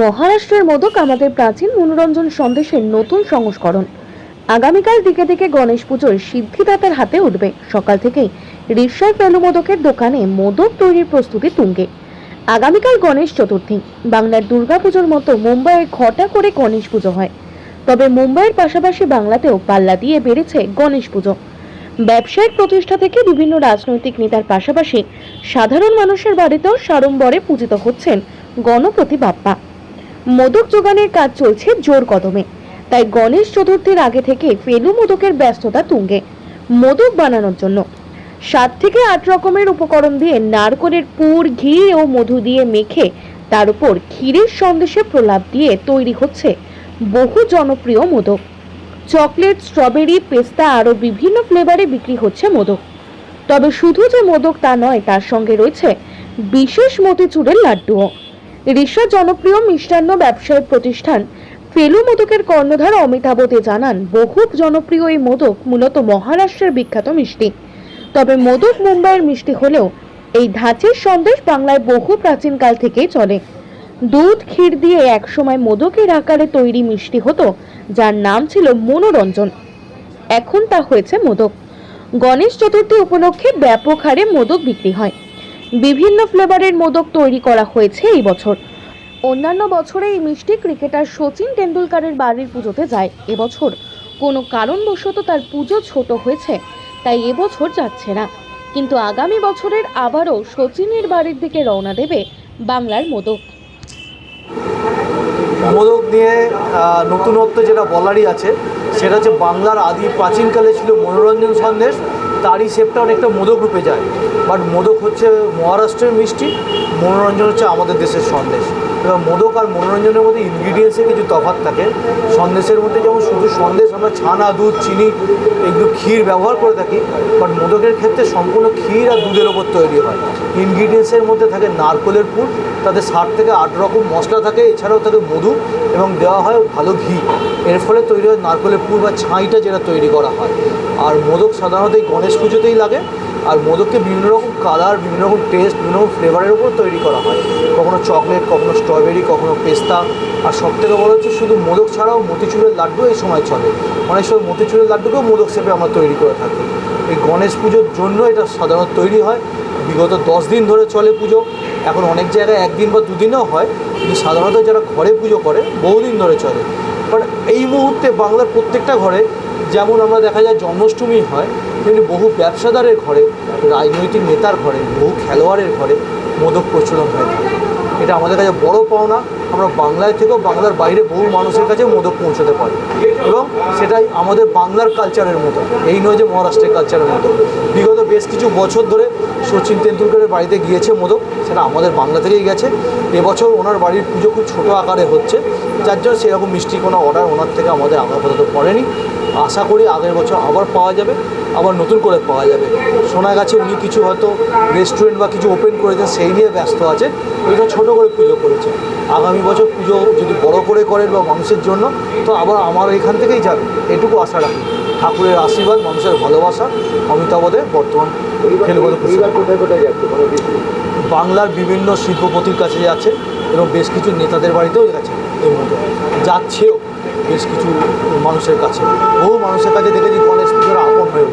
মহারাষ্ট্রের মোদক আমাদের প্রাচীন মনোরঞ্জন সন্দেশের নতুন সংস্করণ। আগামীকাল দিকে দিকে গণেশ পুজোর সিদ্ধিদাতার হাতে উঠবে। সকাল থেকেই রিসার পেলু মোদকের দোকানে মোদক তৈরির প্রস্তুতি তুঙ্গে। আগামীকাল গণেশ চতুর্থী। বাংলার দুর্গাপুজোর মতো মুম্বাইয়ে ঘটা করে গণেশ পুজো হয়। তবে মুম্বাইয়ের পাশাপাশি বাংলাতেও পাল্লা দিয়ে বেড়েছে গণেশ পুজো। ব্যবসায়িক প্রতিষ্ঠা থেকে বিভিন্ন রাজনৈতিক নেতার পাশাপাশি সাধারণ মানুষের বাড়িতেও সাড়ম্বরে পূজিত হচ্ছেন গণপতি বাপ্পা। মোদক যোগানের কাজ চলছে জোর কদমে। তাই গণেশ চতুর্থীর আগে থেকে ফেলু মোদকের ব্যস্ততা তুঙ্গে। মোদক বানানোর জন্য সাত থেকে আট রকমের উপকরণ দিয়ে নারকলের পুর, ঘি ও মধু দিয়ে মেখে তার উপর ক্ষীরের সন্দেশে প্রলাপ দিয়ে তৈরি হচ্ছে বহু জনপ্রিয় মোদক। চকলেট, স্ট্রবেরি, পেস্তা আরও বিভিন্ন ফ্লেভারে বিক্রি হচ্ছে মোদক। তবে শুধু যে মোদক তা নয়, তার সঙ্গে রয়েছে বিশেষ মতিচুরের লাড্ডুও। ঋষা জনপ্রিয় মিষ্টান্ন ব্যবসায়িক প্রতিষ্ঠান ফেলু মোদকের কর্ণধার অমিতাভতে জানান, বহু জনপ্রিয় এই মোদক মূলত মহারাষ্ট্রের বিখ্যাত মিষ্টি। তবে মোদক মুম্বাইয়ের মিষ্টি হলেও এই ধাঁচের সন্দেশ বাংলায় বহু প্রাচীনকাল থেকেই চলে। দুধ, ক্ষীর দিয়ে একসময় মোদকের আকারে তৈরি মিষ্টি হতো, যার নাম ছিল মনোরঞ্জন। এখন তা হয়েছে মোদক। গণেশ চতুর্থী উপলক্ষে ব্যাপক হারে মোদক বিক্রি হয়। বিভিন্ন ফ্লেভারের মোদক তৈরি করা হয়েছে এই বছর। অন্যান্য বছরে এই মিষ্টি ক্রিকেটার সচিন টেন্ডুলকারের বাড়ির পুজোতে যায়। এবছর কোনো কারণবশত তার পুজো ছোট হয়েছে। তাই এবছর যাচ্ছে না। কিন্তু আগামী বছরের আবারও সচিনের বাড়ির দিকে রওনা দেবে বাংলার মোদক। মোদক নিয়ে নতুনত্ব যেটা বলারই আছে, সেটা হচ্ছে বাংলার আদি প্রাচীনকালে ছিল মনোরঞ্জন সন্দেশ, তারই শেপটা অনেকটা মোদক রূপে যায়। বাট মোদক হচ্ছে মহারাষ্ট্রের মিষ্টি, মনোরঞ্জন হচ্ছে আমাদের দেশের সন্দেশ। মোদক আর মনোরঞ্জনের মধ্যে ইনগ্রিডিয়েন্টসে কিছু তফাৎ থাকে। সন্দেশের মধ্যে যেমন শুধু সন্দেশ, আমরা ছানা, দুধ, চিনি, এগুলো ক্ষীর ব্যবহার করে থাকি বাট মোদকের ক্ষেত্রে সম্পূর্ণ ক্ষীর আর দুধের ওপর তৈরি হয়। ইনগ্রিডিয়েন্টসের মধ্যে থাকে নারকলের পুর তাতে ষাট থেকে আট রকম মশলা থাকে, এছাড়াও থাকে মধু এবং দেওয়া হয় ভালো ঘি। এর ফলে তৈরি হয় নারকলের পুর বা ছাইটা যেটা তৈরি করা হয়। আর মোদক সাধারণত এই গণেশ পুজোতেই লাগে আর মোদককে বিভিন্ন রকম কালার বিভিন্ন রকম টেস্ট বিভিন্ন রকম ফ্লেভারের উপর তৈরি করা হয়। কখনো চকলেট কখনো স্ট্রবেরি কখনো পেস্তা আর সব থেকে বড় হচ্ছে শুধু মোদক ছাড়াও মতিচুরের লাড্ডু এই সময় চলে। অনেক সময় মতিচুরের লাড্ডুকেও মোদক শেপে আমরা তৈরি করে থাকি। এই গণেশ পুজোর জন্য এটা সাধারণত তৈরি হয়। বিগত দশ দিন ধরে চলে পুজো। এখন অনেক জায়গায় একদিন বা দুদিনও হয়। কিন্তু সাধারণত যারা ঘরে পুজো করে বহুদিন ধরে চলে। বাট এই মুহূর্তে বাংলার প্রত্যেকটা ঘরে যেমন আমরা দেখা যায় জন্মাষ্টমী হয়, তেমনি বহু ব্যবসাদারের ঘরে, রাজনৈতিক নেতার ঘরে, বহু খেলোয়াড়ের ঘরে মোদক প্রচলন হয়ে থাকে। এটা আমাদের কাছে বড় পাওনা। আমরা বাংলায় থেকেও বাংলার বাইরে বহু মানুষের কাছে মোদক পৌঁছতে পারি। এবং সেটাই আমাদের বাংলার কালচারের মতো। এই নয় যে মহারাষ্ট্রের কালচারের মতো। বিগত বেশ কিছু বছর ধরে সচিন তেন্ডুলকারের বাড়িতে গিয়েছে মোদক সেটা আমাদের বাংলা থেকেই গেছে। এবছর ওনার বাড়ির পুজো খুব ছোটো আকারে হচ্ছে। যার জন্য সেরকম মিষ্টি কোনো অর্ডার ওনার থেকে আমাদের আপাতত পড়েনি। আশা করি আগের বছর আবার পাওয়া যাবে। আবার নতুন করে পাওয়া যাবে। শোনা গেছে উনি কিছু হয়তো রেস্টুরেন্ট বা কিছু ওপেন করেছেন, সেই নিয়ে ব্যস্ত আছে। এটা ছোটো করে পুজো করেছে। আগামী বছর পুজো যদি বড় করে করেন বা মানুষের জন্য তো আবার আমার এখান থেকেই যাবে। এটুকু আশা রাখি। ঠাকুরের আশীর্বাদ মানুষের ভালোবাসা অমিতাভদের বর্তমান বাংলার বিভিন্ন শিল্পপতির কাছে যাচ্ছে এবং বেশ কিছু নেতাদের বাড়িতেও গেছে এর মধ্যে যাচ্ছেও বেশ কিছু মানুষের কাছে। বহু মানুষের কাছে দেখেছি গণেশ পুজোর আপন হয়ে।